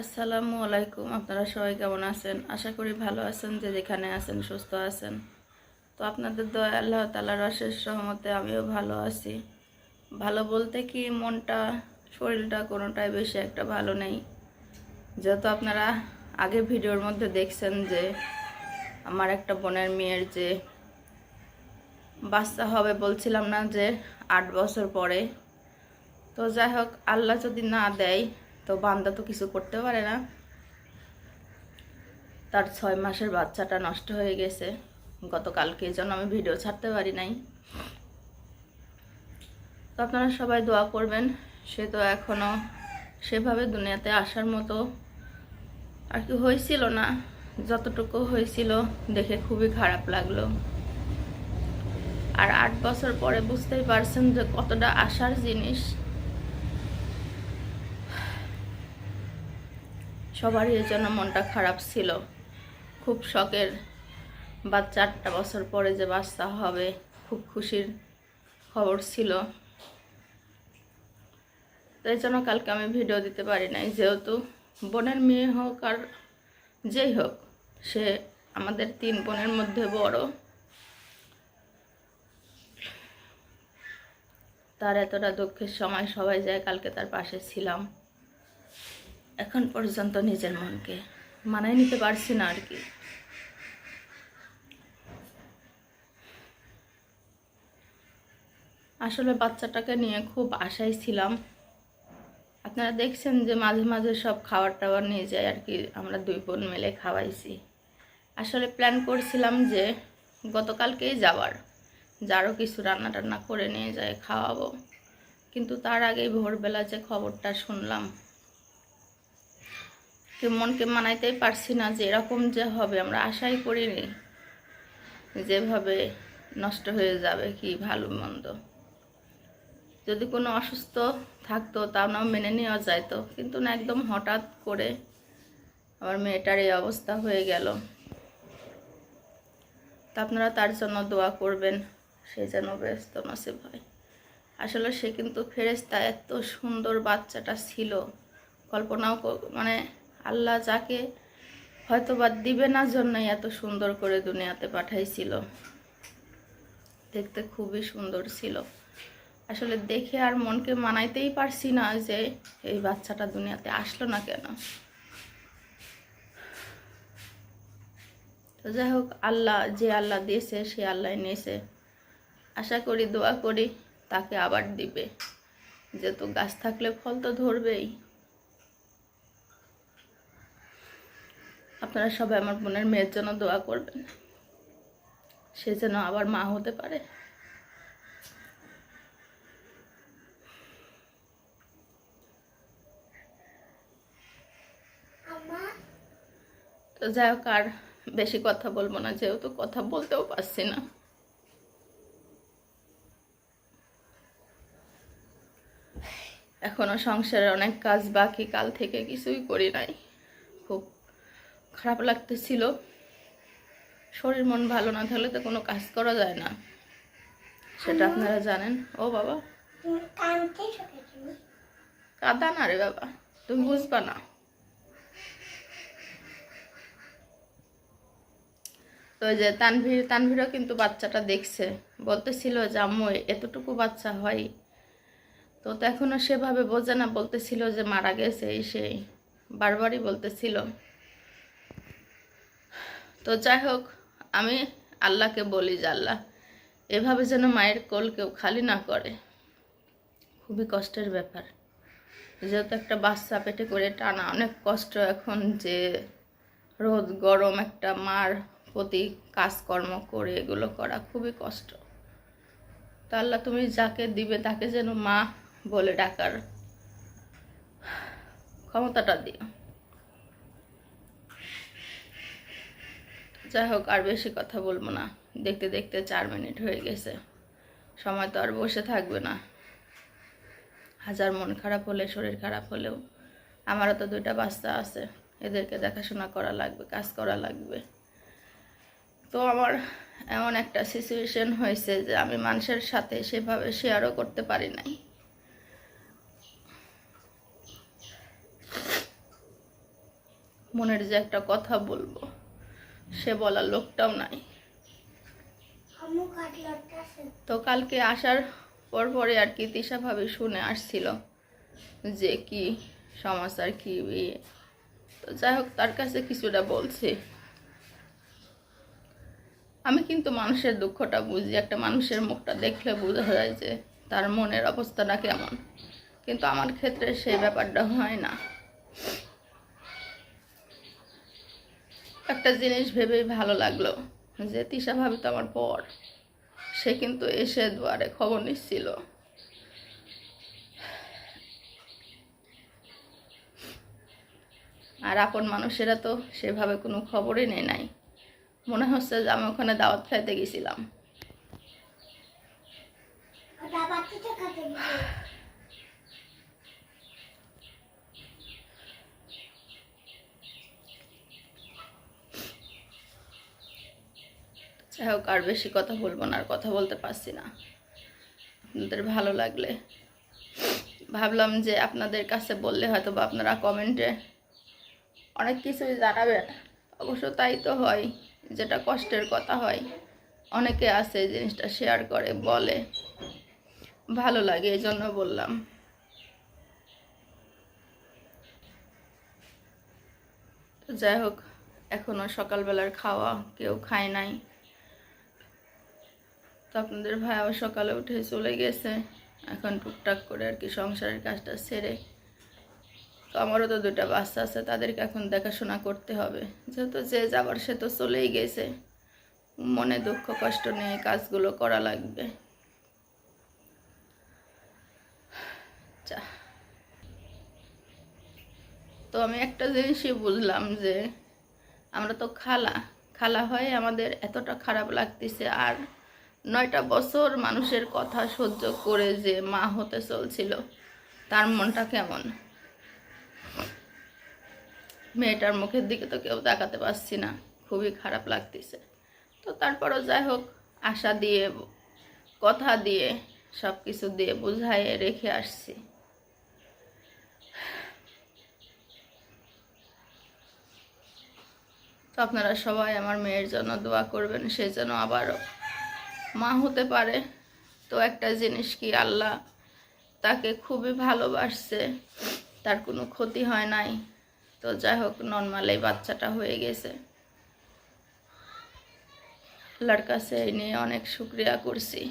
আসসালামু আলাইকুম, আপনারা সবাই কেমন আছেন? আশা করি ভালো আছেন, যে যেখানে আছেন, সুস্থ আছেন। তো আপনাদের দয়া, আল্লাহ তালার অশেষ সহমতে আমিও ভালো আছি। ভালো বলতে কি, মনটা, শরীরটা কোনোটাই বেশি একটা ভালো নেই। যেহেতু আপনারা আগে ভিডিওর মধ্যে দেখছেন যে, আমার একটা বোনের মেয়ের যে বাচ্চা হবে বলছিলাম না যে, আট বছর পরে। তো যাই হোক, আল্লাহ যদি না দেয় তো বান্দা তো কিছু করতে পারে না। তার ছয় মাসের বাচ্চাটা নষ্ট হয়ে গেছে। গতকালকে এই জন্য আমি ভিডিও ছাড়তে পারি নাই। তো আপনারা সবাই দোয়া করবেন, সে তো এখনও সেভাবে দুনিয়াতে আসার মতো আর কি হয়েছিল না। যতটুকু হয়েছিল দেখে খুবই খারাপ লাগল। আর আট বছর পরে বুঝতেই পারছেন যে কতটা আশার জিনিস। সবারই এর জন্য মনটা খারাপ ছিল। খুব শখের বা আটটা বছর পরে যে বাচ্চা হবে, খুব খুশির খবর ছিল। তো এই জন্য কালকে আমি ভিডিও দিতে পারি নাই। যেহেতু বোনের মেয়ে হোক আর যেই হোক, সে আমাদের তিন বোনের মধ্যে বড়। তার এতটা দুঃখের সময় সবাই যায় কালকে তার পাশে ছিলাম। এখন পর্যন্ত নিজের মনকে মানায় নিতে পারছি না আর কি। আসলে বাচ্চাটাকে নিয়ে খুব আশায় ছিলাম। আপনারা দেখছেন যে মাঝে মাঝে সব খাবার টাবার নিয়ে যায় আর কি, আমরা দুই বোন মিলে খাওয়াইছি। আসলে প্ল্যান করছিলাম যে গতকালকেই যাওয়ার, যারও কিছু রান্না টান্না করে নিয়ে যায়, খাওয়াবো। কিন্তু তার আগেই ভোরবেলা যে খবরটা শুনলাম মনকে মানাইতেই পারছি না যে এরকম যে হবে, আমরা আশাই করিনি যেভাবে নষ্ট হয়ে যাবে কি ভালো মন্দ। যদি কোনো অসুস্থ থাকতো তাও নাও মেনে নেওয়া যাইতো, কিন্তু না, একদম হঠাৎ করে আমার মেয়েটার এই অবস্থা হয়ে গেল। তা আপনারা তার জন্য দোয়া করবেন, সে যেন ব্যস্ত নসিব হয়। আসলে সে কিন্তু ফেরেস্তা এত সুন্দর বাচ্চাটা ছিল। কল্পনাও মানে আল্লাহ যাকে হয়তো বা দিবে না জন্যই এত সুন্দর করে দুনিয়াতে পাঠাইছিল। দেখতে খুবই সুন্দর ছিল। আসলে দেখে আর মনকে মানাইতেই পারছি না যে এই বাচ্চাটা দুনিয়াতে আসলো না কেন। তো যাই হোক, আল্লাহ যে আল্লাহ দিয়েছে, সে আল্লাহ নিয়েছে। আশা করি, দোয়া করি, তাকে আবার দিবে। যেহেতু গাছ থাকলে ফল তো ধরবেই। আপনারা সবাই আমার বোনের মেয়ের জন্য দোয়া করবেন। সে যেন আবার মা হতে পারে। তো যাই হোক আর বেশি কথা বলব না যেহেতু কথা বলতেও পারছি না। এখনও সংসারে অনেক কাজ বাকি কাল থেকে কিছুই করি নাই। খুব খারাপ লাগতেছিল। শরীর মন ভালো না থাকলে তো কোনো কাজ করা যায় না। সেটা আপনারা জানেন। ও বাবা। কাদা না রে বাবা। তুমি বুঝবা না। তো যে তানভীর, তানভীরও কিন্তু বাচ্চাটা দেখছে। বলতেছিল যে, আম্মু, এতটুকু বাচ্চা হয়? তো তো এখনও সেভাবে বোঝে না। বলতেছিল যে, মারা গেছে এই সেই। বারবারই বলতেছিল। তো যাই হোক, আমি আল্লাহকে বলি যে আল্লাহ, এভাবে যেন মায়ের কোল কেউ খালি না করে। খুবই কষ্টের ব্যাপার। যেহেতু একটা বাচ্চা পেটে করে টানা অনেক কষ্ট এখন যে রোদ, গরম, একটা মার প্রতি কাজকর্ম করে এগুলো করা খুবই কষ্ট। তো আল্লাহ তুমি যাকে দিবে তাকে যেন মা বলে ডাকার ক্ষমতাটা দিও। যাই হোক, আর বেশি কথা বলব না। দেখতে দেখতে চার মিনিট হয়ে গেছে। সময় তো আর বসে থাকবে না। হাজার মন খারাপ হলে, শরীর খারাপ হলেও আমারও তো দুইটা বাচ্চা আছে। এদেরকে দেখাশোনা করা লাগবে, কাজ করা লাগবে। তো আমার এমন একটা সিচুয়েশন হয়েছে যে আমি মানুষের সাথে সেভাবে শেয়ারও করতে পারি নাই। মনের যে একটা কথা বলব। সে বলার লোকটাও নাই। তো কালকে আসার পর পরে আর কি তিশা ভাবে শুনে আসছিল যে কি সমস্যার কি ইয়ে তো যাই হোক তার কাছে কিছুটা বলছি। আমি কিন্তু মানুষের দুঃখটা বুঝি একটা মানুষের মুখটা দেখলে বোঝা যায় যে তার মনের অবস্থাটা কেমন। কিন্তু আমার ক্ষেত্রে সেই ব্যাপারটা হয় না। একটা জিনিস ভেবেই ভালো লাগল যে তিশা ভাবি তো আমার পর সে কিন্তু এসে দুয়ারে খবর নিচ্ছিল। আর আপন মানুষেরা তো সেভাবে কোনো খবরই নেই নাই। মনে হচ্ছে যে আমি ওখানে দাওয়াত খাইতে গেছিলাম ওটা বাচ্চাটা কাটে দিবে যাই হোক, আর বেশি কথা বলব না, আর কথা বলতে পারছি না। আপনাদের ভালো লাগলে। ভাবলাম যে আপনাদের কাছে বললে হয়তো বা আপনারা কমেন্টে অনেক কিছুই জানাবেন। অবশ্য তাই তো হয়, যেটা কষ্টের কথা হয়। অনেকে আছে জিনিসটা শেয়ার করে, বলে। ভালো লাগে এই জন্য বললাম। যাই হোক এখনও সকালবেলার খাওয়া, কেউ খায় নাই। তো আপনাদের ভাইয়াও সকালে উঠে চলে গেছে। এখন টুকটাক করে আর কি সংসারের কাজটা সেরে। তো আমারও তো দুটা বাচ্চা আছে, তাদেরকে এখন দেখাশোনা করতে হবে। যেহেতু যে যাবার সে তো চলেই গেছে। মনে দুঃখ, কষ্ট নিয়ে কাজগুলো করা লাগবে। তো আমি একটা জিনিসই বুঝলাম যে, আমরা তো খালা। খালা হয়ে আমাদের এতটা খারাপ লাগতেছে আর নয়টা বছর মানুষের কথা সহ্য করে যে মা হতে চলছিল, তার মনটা কেমন? মেয়েটার মুখের দিকে তো কেউ তাকাতে পারছি না, খুবই খারাপ লাগতেছে। তো তারপরও যাই হোক, আশা দিয়ে, কথা দিয়ে সব কিছু দিয়ে বুঝাইয়ে রেখে আসছি। তো আপনারা সবাই আমার মেয়ের জন্য দোয়া করবেন, সে যেন আবারও মা হতে পারে। তো একটা জিনিস কি আল্লাহ তাকে খুবই ভালোবাসছে, তার কোনো ক্ষতি হয় নাই। তো যাই হোক নর্মাল এই বাচ্চাটা হয়ে গেছে। আল্লাহর কাছে এই নিয়ে অনেক শুক্রিয়া করছি।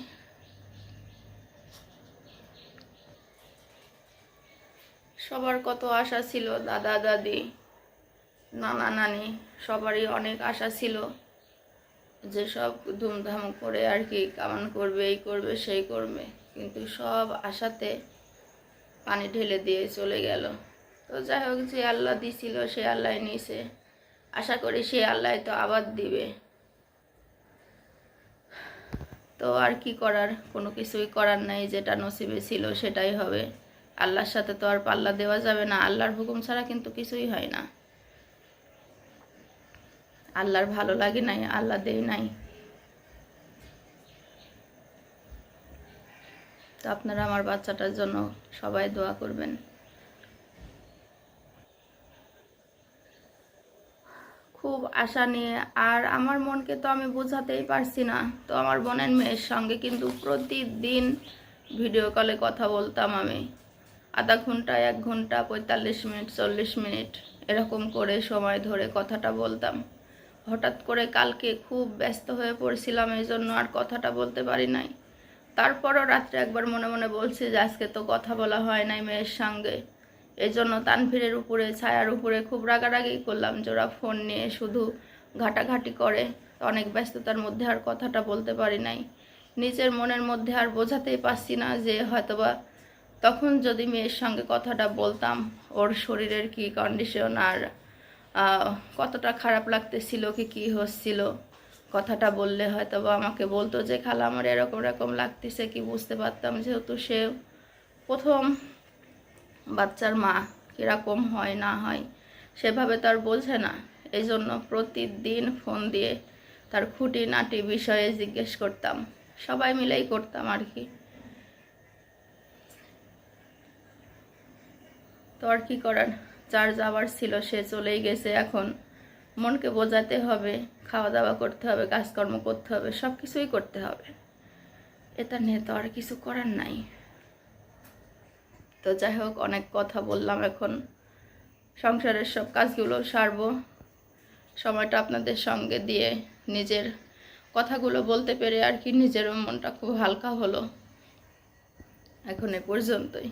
সবার কত আশা ছিল, দাদা, দাদি, নানা, নানি, সবারই অনেক আশা ছিল। যে সব ধুমধাম করে আর কি কামান করবে, এই করবে, সেই করবে। কিন্তু সব আশাতে পানি ঢেলে দিয়ে চলে গেল। তো যাই হোক, যে আল্লাহ দিছিল, সে আল্লাহ নিছে আশা করি সে আল্লাহ তো আবার দিবে। তো আর কি করার? কোনো কিছুই করার নাই, যেটা নসিবে ছিল সেটাই হবে। আল্লাহর সাথে তো আর পাল্লা দেওয়া যাবে না। আল্লাহর হুকুম ছাড়া কিন্তু কিছুই হয় না। আল্লাহর ভালো লাগে নাই, আল্লাহ দেয় নাই। তো আপনারা আমার বাচ্চাটার জন্য সবাই দোয়া করবেন। খুব আশা নিয়ে, আর আমার মনকে তো আমি বোঝাতেই পারছি না। তো আমার বোনের মেয়ের সঙ্গে কিন্তু প্রতিদিন ভিডিও কলে কথা বলতাম আমি। আধা ঘণ্টা এক ঘণ্টা, পঁয়তাল্লিশ মিনিট, চল্লিশ মিনিট, এরকম করে সময় ধরে কথাটা বলতাম। হঠাৎ করে কালকে খুব ব্যস্ত হয়ে পড়ছিলাম এই জন্য আর কথাটা বলতে পারি নাই। তারপরও রাত্রে একবার মনে মনে বলছি যে আজকে তো কথা বলা হয় নাই মেয়ের সঙ্গে। এই জন্য তানভীরের উপরে, ছায়ার উপরে খুব রাগারাগি করলাম যে ওরা ফোন নিয়ে শুধু ঘাটাঘাটি করে। অনেক ব্যস্ততার মধ্যে আর কথাটা বলতে পারি নাই। নিজের মনের মধ্যে আর বোঝাতেই পারছি না যে হয়তোবা তখন যদি মেয়ের সঙ্গে কথাটা বলতাম, ওর শরীরের কি কন্ডিশন আর কতটা খারাপ লাগতেছিল, কি কি হচ্ছিল, কথাটা বললে হয়তো বা আমাকে বলতো যে, খালা, আমার এরকম এরকম লাগতেছে, কি বুঝতে পারতাম যেহেতু সে প্রথম বাচ্চার মা, কীরকম হয়, না হয়, সেভাবে তো আর বোঝে না। এই জন্য প্রতিদিন ফোন দিয়ে তার খুঁটি নাটি বিষয়ে জিজ্ঞেস করতাম। সবাই মিলেই করতাম আর কি। তো আর কি করার? যার যাওয়ার ছিল সে চলেই গেছে এখন। মনকে বোঝাতে হবে খাওয়া দাওয়া করতে হবে, কাজকর্ম করতে হবে সব কিছুই করতে হবে। এটা নিয়ে তো আর কিছু করার নাই। তো যাই হোক, অনেক কথা বললাম এখন। সংসারের সব কাজগুলো সারবো। সময়টা আপনাদের সঙ্গে দিয়ে নিজের কথাগুলো বলতে পেরে আর কি নিজেরও মনটা খুব হালকা হলো। এখন এ পর্যন্তই।